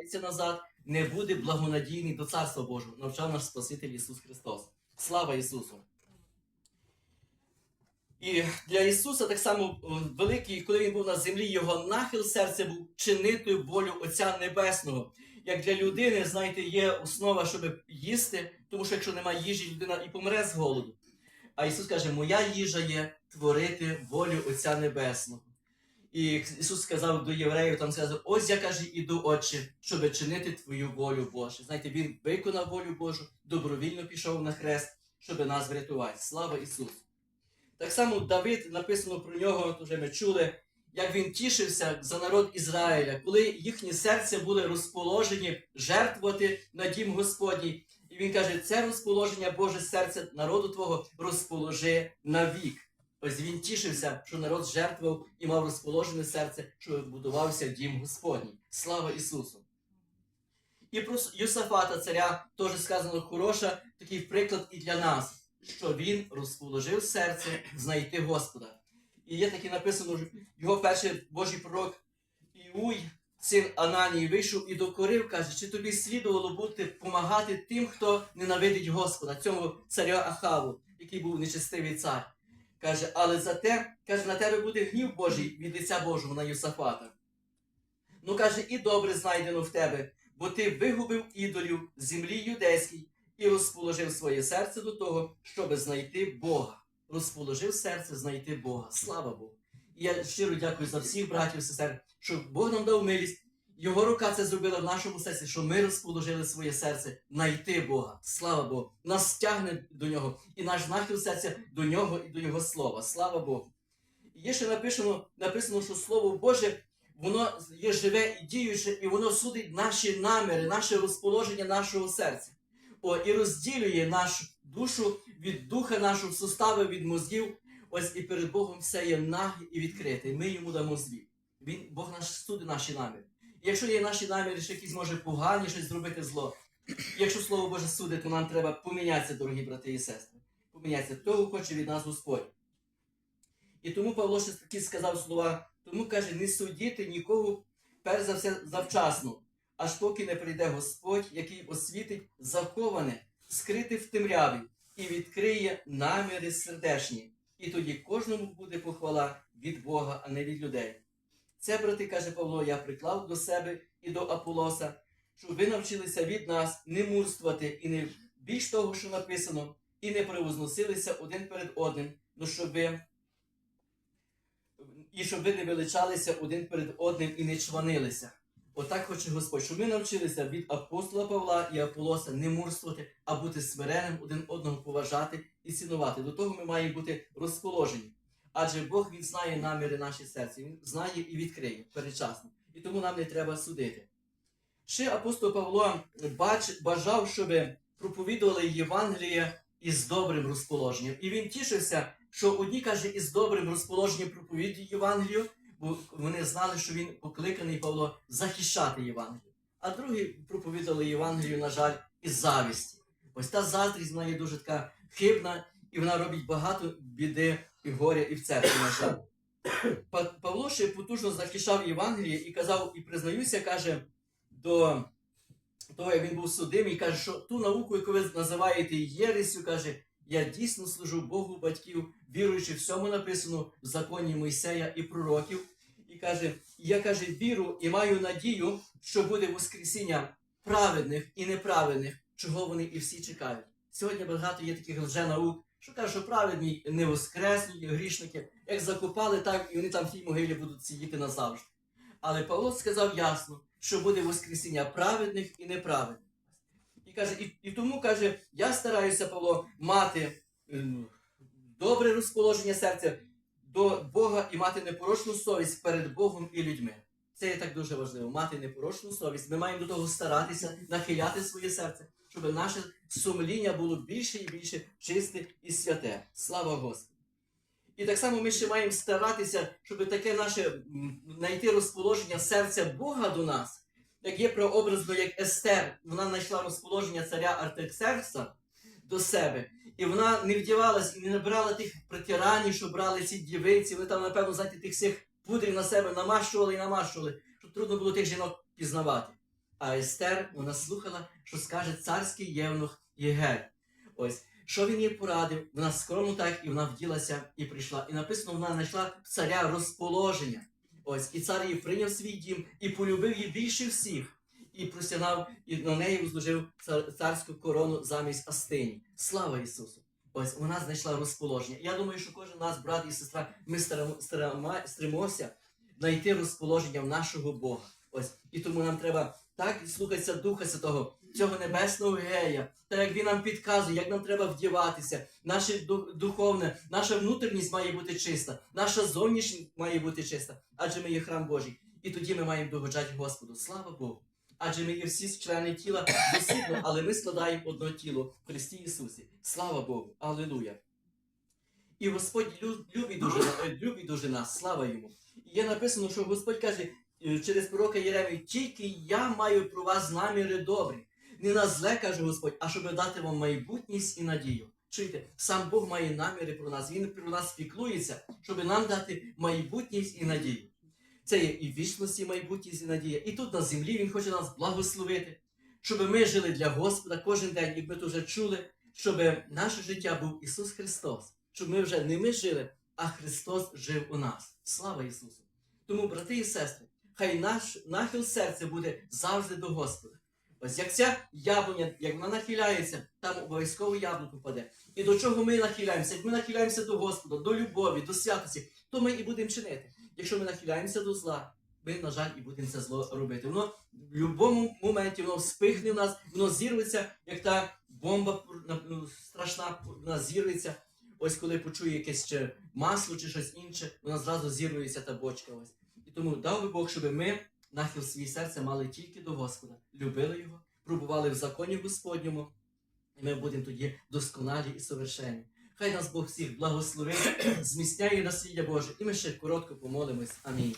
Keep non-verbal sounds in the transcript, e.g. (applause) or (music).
повертається назад, не буде благонадійний до Царства Божого, навчав наш Спаситель Ісус Христос. Слава Ісусу! І для Ісуса так само великий, коли він був на землі, його нахил серця був чинити волю Отця Небесного. Як для людини, знаєте, є основа, щоб їсти, тому що якщо немає їжі, людина і помре з голоду. А Ісус каже: Моя їжа є творити волю Отця Небесного. І Ісус сказав до євреїв, там сказав, ось я каже, іду, Отче, щоб чинити твою волю Божу. Знаєте, Він виконав волю Божу, добровільно пішов на хрест, щоб нас врятувати. Слава Ісусу! Так само Давид написано про нього, вже ми чули, як він тішився за народ Ізраїля, коли їхні серця були розположені жертвувати на дім Господній. І він каже: це розположення Боже серця народу Твого розположи навік. Ось він тішився, що народ жертвував і мав розположене серце, що будувався дім Господній. Слава Ісусу! І про Йосафата, царя, теж сказано хороша, такий приклад і для нас що він розположив серце знайти Господа. І є таке написано, що його перший Божий пророк Іуй, син Ананії, вийшов і докорив, каже, чи тобі слідувало бути помагати тим, хто ненавидить Господа, цьому царю Ахаву, який був нечестивий цар. Каже, але за те, каже, на тебе буде гнів Божий від лиця Божого на Юсафата. Ну, каже, і добре знайдено в тебе, бо ти вигубив ідолів землі юдейській і розположив своє серце до того, щоб знайти Бога. Розположив серце знайти Бога. Слава Богу. І я щиро дякую за всіх братів і сестер, що Бог нам дав милість. Його рука це зробила в нашому серці, що ми розположили своє серце знайти Бога. Слава Богу. Нас тягне до нього, і наш нахил серця до нього і до Його слова. Слава Богу. І є ще написано, написано, що Слово Боже, воно є живе і діюче, і воно судить наші наміри, наше розположення нашого серця. О, і розділює нашу душу від духа нашого сустави, від мозгів. Ось і перед Богом все є наге і відкрите. Ми йому дамо звіт. Він, Бог наш судить наші наміри. Якщо є наші наміри, що якісь може погані щось зробити зло, якщо Слово Боже судить, то нам треба помінятися, дорогі брати і сестри. Помінятися. Того хоче від нас Господь. І тому Павло ще такі сказав слова, тому каже, не судіти нікого, перш за все, завчасно аж поки не прийде Господь, який освітить заховане, скрите в темряві, і відкриє наміри сердешні. І тоді кожному буде похвала від Бога, а не від людей. Це, брати, каже Павло, я приклав до себе і до Аполоса, щоб ви навчилися від нас не мурствувати і не більш того, що написано, і не превозносилися один перед одним, ну щоб ви і щоб ви не величалися один перед одним і не чванилися. Отак хоче Господь, щоб ми навчилися від апостола Павла і Аполоса не мурствувати, а бути смиренним, один одного поважати і цінувати. До того ми маємо бути розположені. Адже Бог він знає наміри наші серця, Він знає і відкриє передчасно. І тому нам не треба судити. Ще апостол Павло бач, бажав, щоб проповідували Євангеліє із добрим розположенням. І він тішився, що одні каже, із добрим розположенням проповіді Євангелію, бо вони знали, що він покликаний Павло захищати Євангелію. А другі проповідали Євангелію, на жаль, із завісті. Ось та заздрість вона є дуже така хибна, і вона робить багато біди і горя і в церкві, на жаль. Павло ще потужно захищав Євангеліє і казав, і признаюся, каже, до того, як він був судимий, каже, що ту науку, яку ви називаєте єресю, каже, я дійсно служу Богу батьків, віруючи всьому написано в законі Мойсея і пророків. І каже, я каже, віру і маю надію, що буде Воскресіння праведних і неправедних, чого вони і всі чекають. Сьогодні багато є таких лженаук, що кажуть, що праведні не воскреснуть, грішники, як закопали, так і вони там в тій могилі будуть сидіти назавжди. Але Павло сказав ясно, що буде Воскресіння праведних і неправедних. І каже, і, і тому каже, я стараюся, Павло, мати ем, добре розположення серця до Бога і мати непорочну совість перед Богом і людьми. Це є так дуже важливо, мати непорочну совість. Ми маємо до того старатися, нахиляти своє серце, щоб наше сумління було більше і більше чисте і святе. Слава Господу! І так само ми ще маємо старатися, щоб таке наше знайти розположення серця Бога до нас, як є прообразно, як Естер, вона знайшла розположення царя Артексеркса до себе. І вона не вдівалась і не набирала тих притирань, що брали ці дівиці. Вони там, напевно, знаєте, тих всіх пудрів на себе намащували і намащували, щоб трудно було тих жінок пізнавати. А Естер, вона слухала, що скаже царський євнух Єгель. Ось, що він їй порадив, вона скромно так і вона вділася і прийшла. І написано, вона знайшла царя розположення. Ось, і цар її прийняв свій дім і полюбив її більше всіх. І просягнав, і на неї зложив цар- царську корону замість Астині. Слава Ісусу! Ось вона знайшла розположення. Я думаю, що кожен нас, брат і сестра, ми стримося знайти розположення в нашого Бога. Ось і тому нам треба так слухатися Духа Святого, цього небесного гея, так як він нам підказує, як нам треба вдіватися. Наше духовне, наша внутрішність має бути чиста, наша зовнішність має бути чиста, адже ми є храм Божий. І тоді ми маємо догоджати Господу. Слава Богу! Адже ми є всі члени тіла досвідно, але ми складаємо одне тіло в Христі Ісусі. Слава Богу! Аллилуйя! І Господь любить дуже, е, любить дуже нас, слава йому. І є написано, що Господь каже е, через пророка Єремію, тільки я маю про вас наміри добрі. Не на зле, каже Господь, а щоб дати вам майбутність і надію. Чуєте, сам Бог має наміри про нас, Він про нас піклується, щоб нам дати майбутність і надію. Це є і вічності майбутність і надія. І тут на землі Він хоче нас благословити, щоб ми жили для Господа кожен день, як ми вже чули, щоб наше життя був Ісус Христос, щоб ми вже не ми жили, а Христос жив у нас. Слава Ісусу! Тому, брати і сестри, хай наш нахил серця буде завжди до Господа. Ось як ця яблуня, як вона нахиляється, там обов'язково яблуко паде. І до чого ми нахиляємося? Як ми нахиляємося до Господа, до любові, до святості, то ми і будемо чинити. Якщо ми нахиляємося до зла, ми, на жаль, і будемо це зло робити. Воно в будь-якому моменті воно вспихне в нас, воно зірветься, як та бомба ну, страшна, вона зірветься. Ось коли почує якесь ще масло чи щось інше, вона зразу зірвується та бочка. Ось. І тому дав би Бог, щоб ми нахил свій серця мали тільки до Господа, любили його, пробували в законі Господньому, і ми будемо тоді досконалі і совершенні. Хай нас Бог всіх благословить, (clears throat) зміцняє насліддя Боже, і ми ще коротко помолимось. Амінь.